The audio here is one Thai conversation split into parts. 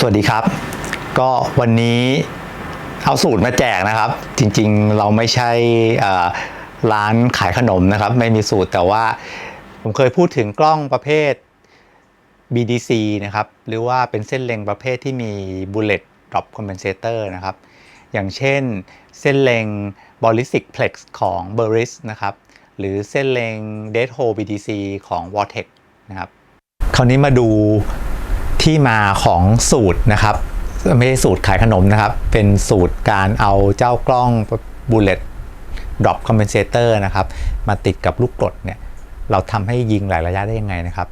สวัสดีครับ ก็วันนี้เอาสูตรมาแจกนะครับ จริงๆเราไม่ใช่ร้านขายขนมนะครับ ไม่มีสูตรแต่ว่าผมเคยพูดถึงกล้องประเภท BDC นะครับ หรือว่าเป็นเส้นเล็งประเภทที่มี Bullet Drop Compensator นะครับ อย่างเช่นเส้นเล็ง Ballistic Plex ของ b e r r i s นะครับ หรือเส้นเล็ง Dead Hole BDC ของ Vortex นะครับ คราวนี้มาดู ที่มาของสูตรนะครับ ไม่ใช่สูตรขายขนมนะครับ เป็นสูตรการเอาเจ้ากล้อง Bullet Drop Compensator นะครับ มาติดกับลูกกรดเนี่ยเราทำให้ยิงหลายระยะได้ยังไงนะครับ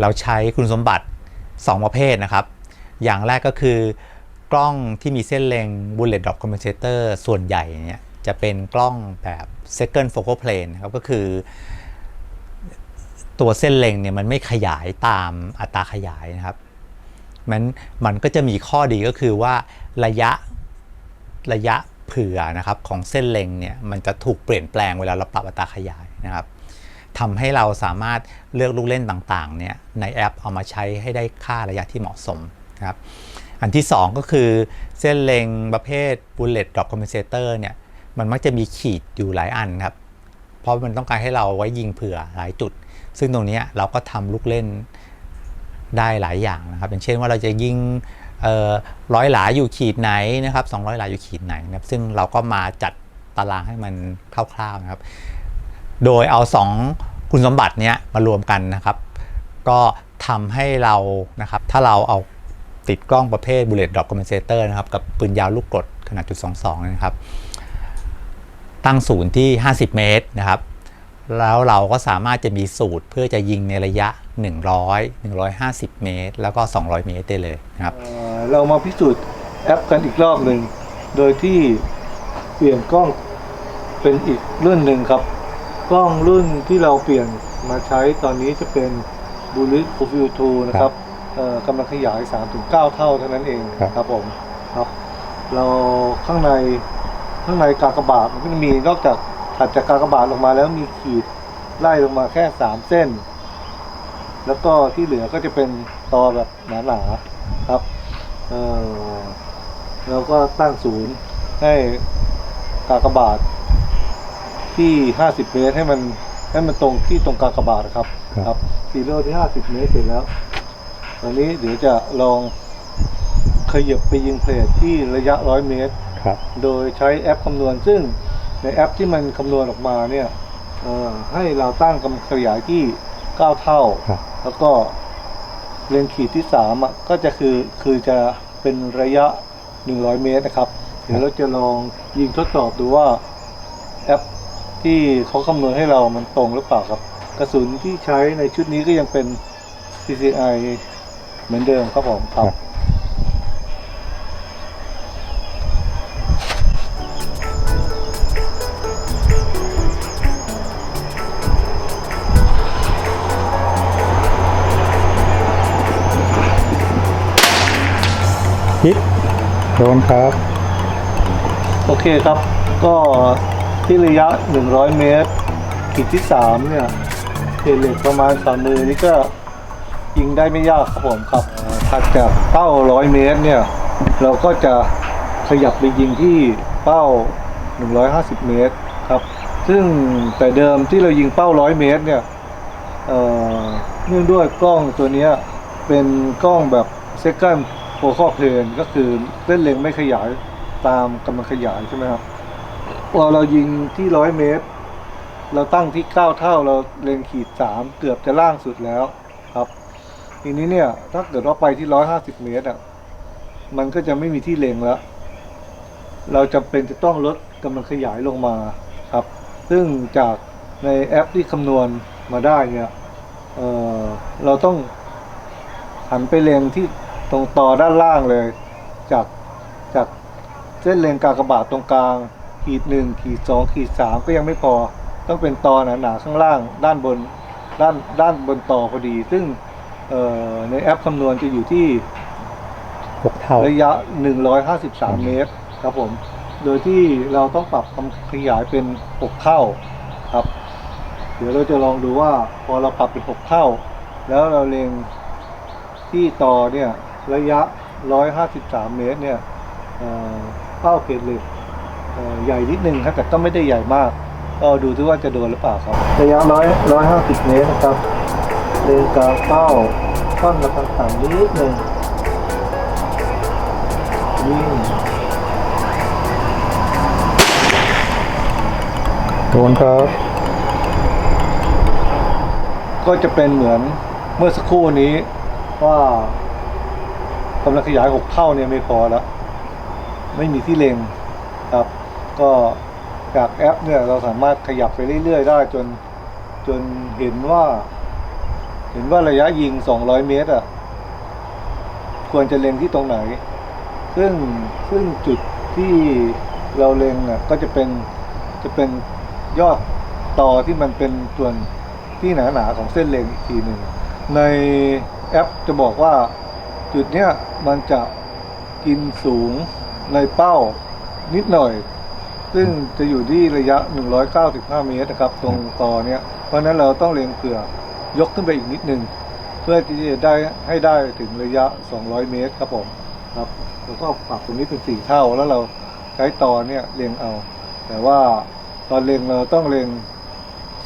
เราใช้คุณสมบัติ 2 ประเภทนะครับ อย่างแรกก็คือกล้องที่มีเส้นเล็ง Bullet Drop Compensator ส่วนใหญ่เนี่ยจะเป็นกล้องแบบ Second Focal Plane นะครับก็คือ ตัวเส้นเล็งเนี่ยมันไม่ขยายตามอัตราขยายนะครับ มันมันก็จะมีข้อดีก็คือว่าระยะระยะเผื่อนะครับของเส้นเล็งเนี่ยมันจะถูกเปลี่ยนแปลงเวลาเราปรับอัตราขยายนะครับทำให้เราสามารถเลือกลูกเล่นต่างๆเนี่ยในแอปเอามาใช้ให้ได้ค่าระยะที่เหมาะสมนะครับอันที่ 2 ก็คือเส้นเล็งประเภท bullet drop compensator เนี่ยมันมักจะมีขีดอยู่หลายอันครับ เพราะมันต้องการให้เราไว้ยิงเผื่อหลายจุด ซึ่งตรงนี้เราก็ทำลูกเล่น ได้หลายอย่างนะครับอย่างเช่นว่าเราจะยิงร้อยหลาอยู่ขีดไหนนะครับ200 หลาอยู่ขีดไหนนะครับซึ่งเราก็มาจัดตารางให้มันคร่าวๆนะครับ โดยเอา 2 คุณสมบัติเนี้ยมารวมกันนะครับ ก็ทำให้เรานะครับ ถ้าเราเอาติดกล้องประเภท bullet drop compensator นะครับ กับปืนยาวลูกกรดขนาดจุด22 นะครับ ตั้งศูนย์ที่ 50 เมตรนะครับ แล้วเราก็สามารถจะมีสูตรเพื่อจะยิงในระยะ 100 150 เมตร แล้วก็ 200 เมตรได้เลยนะครับเอ่อเรามาพิสูจน์แอปกันอีกรอบหนึ่ง โดยที่เปลี่ยนกล้องเป็นอีกรุ่นหนึ่งครับ กล้องรุ่นที่เราเปลี่ยนมาใช้ตอนนี้จะเป็น Bullet Profile 2นะครับเอ่อกำลังขยาย 3-9 เท่าเท่านั้นเองครับครับผมครับ เราข้างในข้างในกากบาทมันก็จะมีนอกจากถัดจากกากบาทลงมาแล้วมีขีดไล่ลงมาแค่ 3 เส้น แล้วก็ที่เหลือก็จะเป็นตอแบบหนาๆครับเออเราก็ตั้งศูนย์ให้กากบาทที่ 50 เมตรให้มันให้มันตรงที่ตรงกากบาทครับ ครับครับซีโร่ที่ 50 เมตรเสร็จแล้วตอนนี้เดี๋ยวจะลองขยับไปยิงเพลทที่ระยะ 100 เมตร ครับ โดยใช้แอปคำนวณ ซึ่งในแอปที่มันคำนวณออกมาเนี่ยเอ่อให้เราตั้งกำขยายที่ 9 เท่าครับ แล้วก็เลนขีดที่3อะก็จะคือคือจะเป็นระยะ 100 เมตรนะครับ เดี๋ยวเราจะลองยิงทดสอบดูว่าแอปที่เขาคำนวณให้เรามันตรงหรือเปล่าครับ กระสุนที่ใช้ในชุดนี้ก็ยังเป็น PCI เหมือนเดิมครับผมครับ โดนครับ โอเคครับ ก็ที่ระยะ 100 เมตรขีดที่ 3 เนี่ยเขตเหล็กประมาณฝ่ามือนี่ก็ยิงได้ไม่ยากครับผมครับถัดจากเป้า 100 เมตรเนี่ย เราก็จะขยับไปยิงที่เป้า 150 เมตรครับ ซึ่งแต่เดิมที่เรายิงเป้า 100 เมตรเนี่ยเนื่องด้วยกล้องตัวนี้เป็นกล้องแบบ second focal plane ก็คือเส้นเล็งไม่ขยายตามกำลังขยายใช่ไหมครับพอเรายิงที่ร้อยเมตร เราตั้งที่เก้าเท่าเราเล็งขีดสามเกือบจะล่างสุดแล้วครับ ทีนี้เนี่ย ถ้าเกิดว่าไปที่ร้อยห้าสิบเมตรอะมันก็จะไม่มีที่เล็งแล้ว เราจำเป็นจะต้องลดกำลังขยายลงมาครับ ซึ่งจากในแอปที่คำนวณมาได้เนี่ยเเราต้องหันไปเล็งที่ ตรงต่อด้านล่างเลย จากจากเส้นเลนกากบาทตรงกลาง ขีดหนึ่งขีดสองขีดสามก็ยังไม่พอ ต้องเป็นตอหนาๆข้างล่างด้านบนด้านด้านบนตอพอดี ซึ่งเอ่อในแอปคำนวณจะอยู่ที่ 6 เท่า ระยะ 153 เมตรครับผม โดยที่เราต้องปรับคำขยายเป็น 6 เท่าครับ เดี๋ยวเราจะลองดูว่าพอเราปรับเป็น 6 เท่า แล้วเราเล็งที่ต่อเนี่ย ระยะ 153 เมตรเนี่ยเอ่อเป้าเกตเหล็กเอ่อใหญ่นิดนึงครับแต่ก็ไม่ได้ใหญ่มาก ก็ดูที่ว่าจะโดนหรือเปล่าครับ ระยะร้อยร้อยห้าสิบเมตรนะครับเลนกลางเป้าค่อนมาทางต่ำนิดนึงวิ่งโดนครับ ก็จะเป็นเหมือนเมื่อสักครู่นี้ว่า กำลังขยายหกเท่าเนี่ยไม่พอแล้ว ไม่มีที่เล็งครับ ก็จากแอปเนี่ยเราสามารถขยับไปเรื่อยๆ ได้จนจนเห็นว่า เห็นว่าระยะยิง 200 เมตรอะควรจะเล็งที่ตรงไหน ซึ่งซึ่งจุดที่เราเล็งอะก็จะเป็นจะเป็นยอดต่อที่มันเป็นส่วนที่หนาๆของเส้นเล็งอีกทีหนึ่งในแอปจะบอกว่า จุดเนี้ยมันจะกินสูงในเป้านิดหน่อย ซึ่งจะอยู่ที่ระยะ 195 เมตรนะครับ ตรงต่อเนี้ยเพราะฉะนั้นเราต้องเล็งเผื่อยกขึ้นไปอีกนิดนึง เพื่อที่จะได้ให้ได้ถึงระยะ 200 เมตรครับผมครับแล้วก็ปรับตรงนี้เป็นสี่เท่าแล้วเราใช้ตอเนี่ยเล็งเอา แต่ว่าตอนเล็งเราต้องเล็ง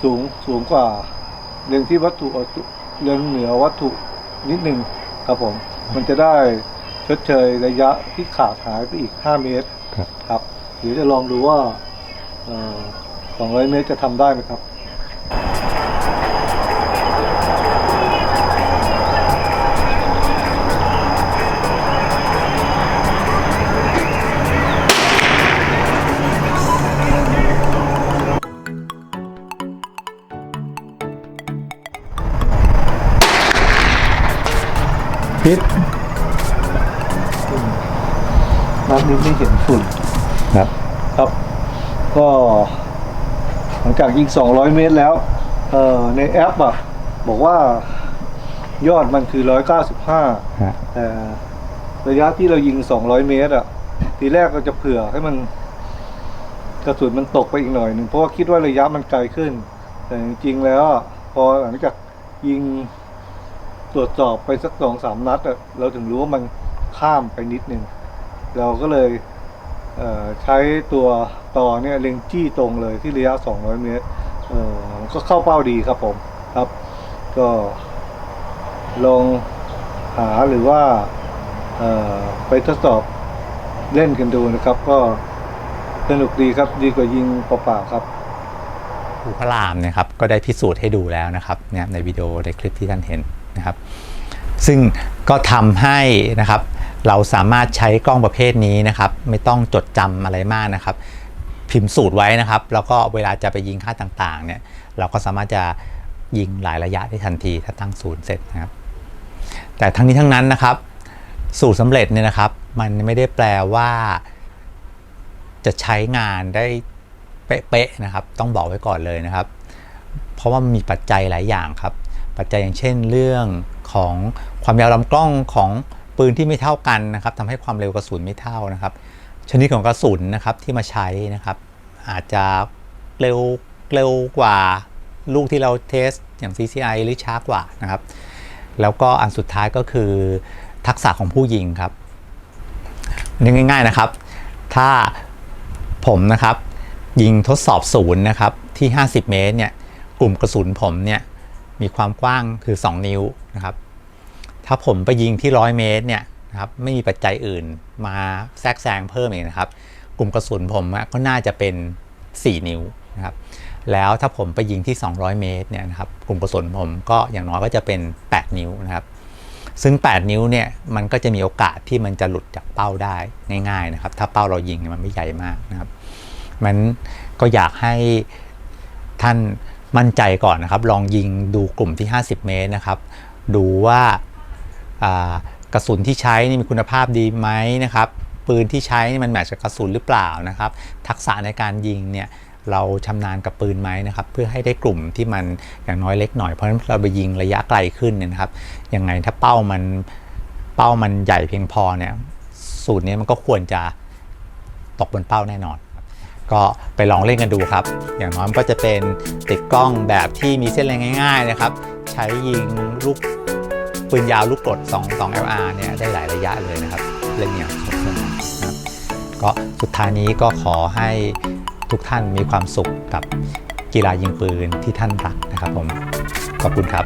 สูงสูงกว่าเล็งที่วัตถุเล็งเหนือวัตถุนิดนึงครับผม มันจะได้ชดเชยระยะที่ขาดหายไปอีก 5 เมตรครับครับเดี๋ยวจะลองดูว่าเอ่อ200 เมตรจะทำได้ไหมครับ พิษนัดนี้ไม่เห็นฝุ่นครับครับ ก็หลังจากยิง 200 เมตรแล้ว เอ่อในแอปอะ บอกว่ายอดมันคือ 195ฮะแต่ระยะที่เรายิง 200 เมตรอะ ทีแรกเราจะเผื่อให้มันกระสุนมันตกไปอีกหน่อยหนึ่งเพราะว่าคิดว่าระยะมันไกลขึ้น แต่จริงๆแล้วอะพอหลังจากยิง ตรวจสอบไปสักสองสามนัดเราถึงรู้ว่ามันข้ามไปนิดนึง เราก็เลยเใช้ตัวต่อเนี่ยเล็งจี้ตรงเลยที่ระยะ 200 เมตรเอ่อก็เข้าเป้าดีครับผมครับ ก็ลองหาหรือว่าไปทดสอบเล่นกันดูนะครับ ก็สนุกดีครับดีกว่ายิงเปล่าๆครับครูพระรามเนี่ยครับก็ได้พิสูจน์ให้ดูแล้วนะครับเนี่ยในวิดีโอในคลิปที่ท่านเห็น นะครับ ซึ่งก็ทำให้นะครับเราสามารถใช้กล้องประเภทนี้นะครับ ไม่ต้องจดจำอะไรมากนะครับ พิมพ์สูตรไว้นะครับ แล้วก็เวลาจะไปยิงค่าต่างๆเนี่ยเราก็สามารถจะยิงหลายระยะได้ทันทีถ้าตั้งศูนย์เสร็จนะครับ แต่ทั้งนี้ทั้งนั้นนะครับ สูตรสำเร็จเนี่ยนะครับ มันไม่ได้แปลว่าจะใช้งานได้เป๊ะๆนะครับ ต้องบอกไว้ก่อนเลยนะครับ เพราะว่ามีปัจจัยหลายอย่างครับ ปัจจัยอย่างเช่นเรื่องของความยาวลำกล้องของปืนที่ไม่เท่ากันนะครับทำให้ความเร็วกระสุนไม่เท่านะครับ ชนิดของกระสุนนะครับที่มาใช้นะครับ อาจจะเร็วเร็วกว่าลูกที่เราเทสอย่าง CCI หรือช้ากว่านะครับ แล้วก็อันสุดท้ายก็คือทักษะของผู้ยิงครับนึกง่าย ๆนะครับ ถ้าผมนะครับยิงทดสอบศูนย์นะครับที่ 50 เมตรเนี่ยกลุ่มกระสุนผมเนี่ย มีความกว้างคือ 2 นิ้วนะครับ ถ้าผมไปยิงที่ 100 เมตรเนี่ยนะครับไม่มีปัจจัยอื่นมาแทรกแซงเพิ่มอีกนะครับ กลุ่มกระสุนผมก็น่าจะเป็น 4 นิ้วนะครับ แล้วถ้าผมไปยิงที่ 200 เมตรเนี่ยนะครับ กลุ่มกระสุนผมก็อย่างน้อยก็จะเป็น 8 นิ้วนะครับ ซึ่ง 8 นิ้วเนี่ยมันก็จะมีโอกาสที่มันจะหลุดจากเป้าได้ง่ายๆนะครับ ถ้าเป้าเรายิงมันไม่ใหญ่มากนะครับ มันก็อยากให้ท่าน มั่นใจก่อนนะครับ ลองยิงดูกลุ่มที่ 50 เมตรนะครับ ดูว่าากระสุนที่ใช้นี่มีคุณภาพดีไหมนะครับ ปืนที่ใช้นี่มันแมทช์กับกระสุนหรือเปล่านะครับ ทักษะในการยิงเนี่ยเราชำนาญกับปืนไหมนะครับ เพื่อให้ได้กลุ่มที่มันอย่างน้อยเล็กหน่อยเพราะฉะนั้นเราไปยิงระยะไกลขึ้นเนี่ยนะครับยังไงถ้าเป้ามันเป้ามันใหญ่เพียงพอเนี่ยสูตรนี้มันก็ควรจะตกบนเป้าแน่นอน ก็ไปลองเล่นกันดูครับ อย่างน้อยก็จะเป็นติดกล้องแบบที่มีเส้นแรงง่าย ๆ นะครับ ใช้ยิงลูกปืนยาวลูกกด2 2 LR เนี่ยได้หลายระยะเลยนะครับ เล่นอย่างสนุกสนานนะครับก็สุดท้ายนี้ก็ขอให้ทุกท่านมีความสุขกับกีฬายิงปืนที่ท่านรักนะครับผม ขอบคุณครับ